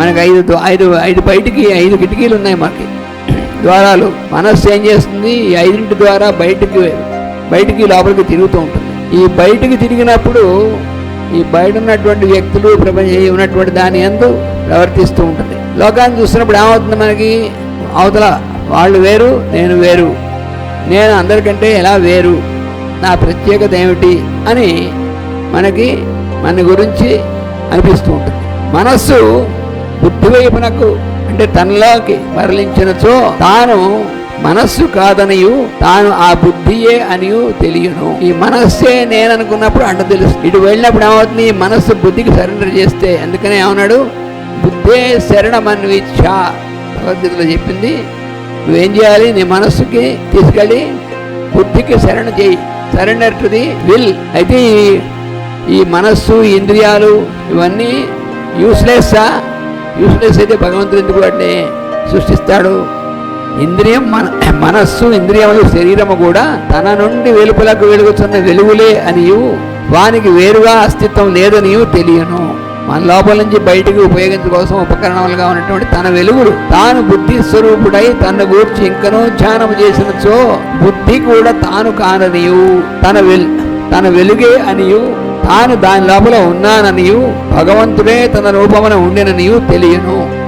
మనకి ఐదు ఐదు ఐదు బయటికి ఐదు కిటికీలు ఉన్నాయి మనకి ద్వారాలు. మనస్సు ఏం చేస్తుంది? ఈ ఐదింటి ద్వారా బయటికి బయటికి లోపలికి తిరుగుతూ ఉంటుంది. ఈ బయటికి తిరిగినప్పుడు ఈ బయట ఉన్నటువంటి వ్యక్తులు ప్రపంచం ఉన్నటువంటి దాని ఎందు ప్రవర్తిస్తూ ఉంటుంది. లోకాన్ని చూసినప్పుడు ఏమవుతుంది మనకి? అవతల వాళ్ళు వేరు నేను వేరు. నేను అందరికంటే ఎలా వేరు? నా ప్రత్యేకత ఏమిటి? అని మనకి మన గురించి అనిపిస్తూ ఉంటుంది. మనస్సు బుద్ధి వైపునకు అంటే తనలోకి మరలించినచో తాను మనస్సు కాదనియు తాను ఆ బుద్ధియే అనియు తెలియను. ఈ మనస్సే నేను అనుకున్నప్పుడు అంట తెలుసు ఇటు వెళ్ళినప్పుడు ఏమవుతుంది? ఈ మనస్సు బుద్ధికి సరెండర్ చేస్తే అందుకనే ఏమన్నాడు? బుద్ధే శరణమన్విచ్ఛ భగవద్గీతలో చెప్పింది నువ్వేం చేయాలి? నీ మనస్సుకి తీసుకెళ్ళి బుద్ధికి శరణ చేయి. Surrender to the will. అయితే ఈ ఈ మనస్సు ఇంద్రియాలు ఇవన్నీ యూస్లెస్సా? యూస్లెస్ అయితే భగవంతుడు ఎందుకు వాటిని సృష్టిస్తాడు? ఇంద్రియం మన మనస్సు ఇంద్రియములు శరీరము కూడా తన నుండి వెలుపలకు వెలుగుతున్న వెలుగులే అనియు వానికి వేరుగా అస్తిత్వం లేదనియు తెలియను. మన లోపల నుంచి బయటికి ఉపయోగించడం కోసం ఉపకరణాలుగా ఉన్నటువంటి తన వెలుగులు తాను బుద్ధి స్వరూపుడై తన గూర్చి ఇంకనూ ధ్యానం చేసినచో బుద్ధి కూడా తాను కాననియు తన వెల్ తన వెలుగే అనియు. తాను దాని లోపల ఉన్నాననియు భగవంతుడే తన రూపమున ఉండిననియు తెలియను.